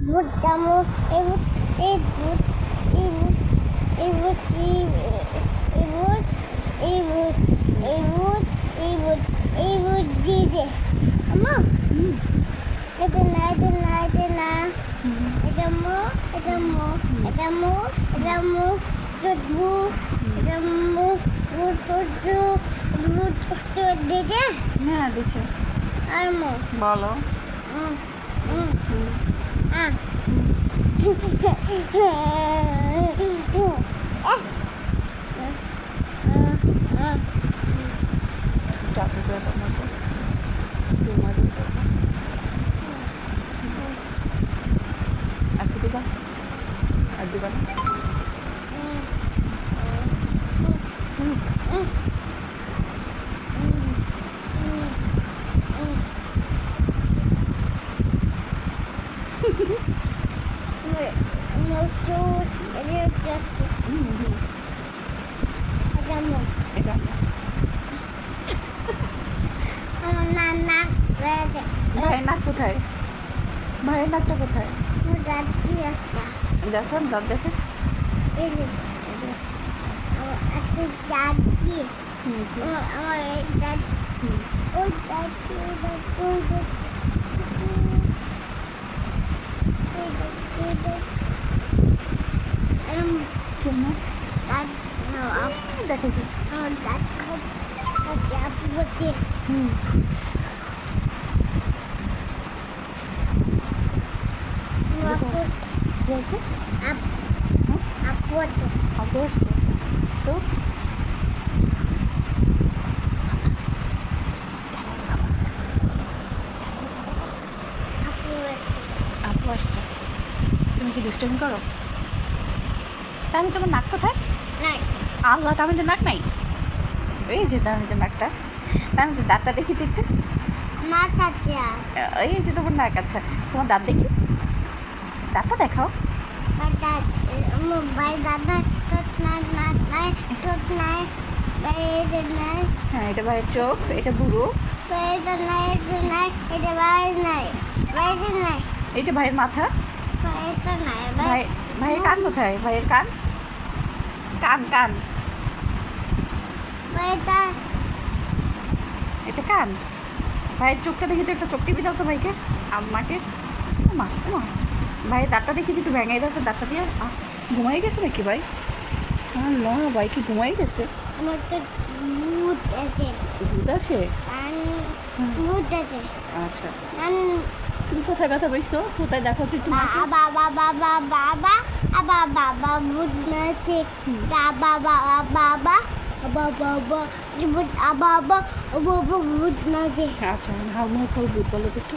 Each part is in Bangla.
ভূত দামু এই ভূত এই ভূত এই ভূত এই ভূত এই ভূত এই ভূত এই ভূত এই ভূত এই ভূত দিয়েছে আমা এটা না এটা না এটা না। এটা মো এটা মো এটা মো এটা মো চুটবু এটা মো ভূত ভূত হ্যাঁ দিছে আর মো। বলো। হুম Capek gue tak mau Cuma di aja Aja tuh bang Aja bang ভাইয়ের নাক কোথায়? ভাইয়ের নাকটা কোথায়? দেখো দাঁত দেখে এই যে। কি আছে? আপু আছে আপু আসছে তো? আপু আসছে তুমি কি দুষ্টমি করো? তা আমি তোমার নাক কোথায়? আল্লাহ তা আমি তো নাক নাই? এই যে তার তো নাকটা। তা আমি তো দাঁতটা দেখি তো একটু। মাথা চা এই যে তোমার নাক আচ্ছা। তোমার দাঁত দেখি। দাঁতটা দেখাও। হ্যাঁ এটা ভাইয়ের চোখ, এটা বুড়ো। এটা ভাইয়ের মাথা। ভাইয়ের কান কোথায়? ভাইয়ের কান? কান কান। এটা কান। ভাইয়ের চোখটা দেখি তো একটা চোখ টিপি দাও তো ভাইকে। আমাকে মা মা ভাইয়ের দাঁতটা দেখি একটু ভেঙে তো দাঁতটা দিয়ে ঘুমাই গেছে নাকি ভাই না ভাই কি ঘুমাই গেছে আমার তো ভূত আছে ভূত আছে। ভূত আছে আচ্ছা তুমি কোথায় ব্যথা পাইছো কোথায় দেখো তো একটু মাকে। বাবা বাবা বাবা বাবা বাবা ভূত হুম। বাবা বাবা বাবা বাবা বাবা ভূত বাবা বাবা ভূত নাচে আচ্ছা হাউ মুখ ভূত বলো তো একটু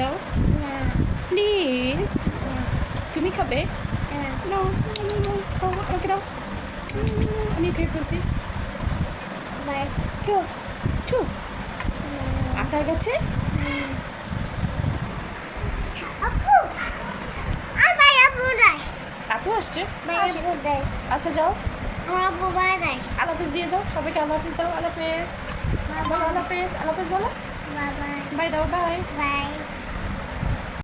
দাও। প্লিজ তুমি খাবে? নাও খাও আমাকে দাও। আমি খেয়ে ফেলছি। চুপ আতার কাছে? আপু আসছে? আচ্ছা যাও। আলাপেস দিয়ে যাও। সবাইকে আলাপেস দাও। আলাপেস বলো আলাপেস আলাপেস বলো। বাই দাও বাই। বাই।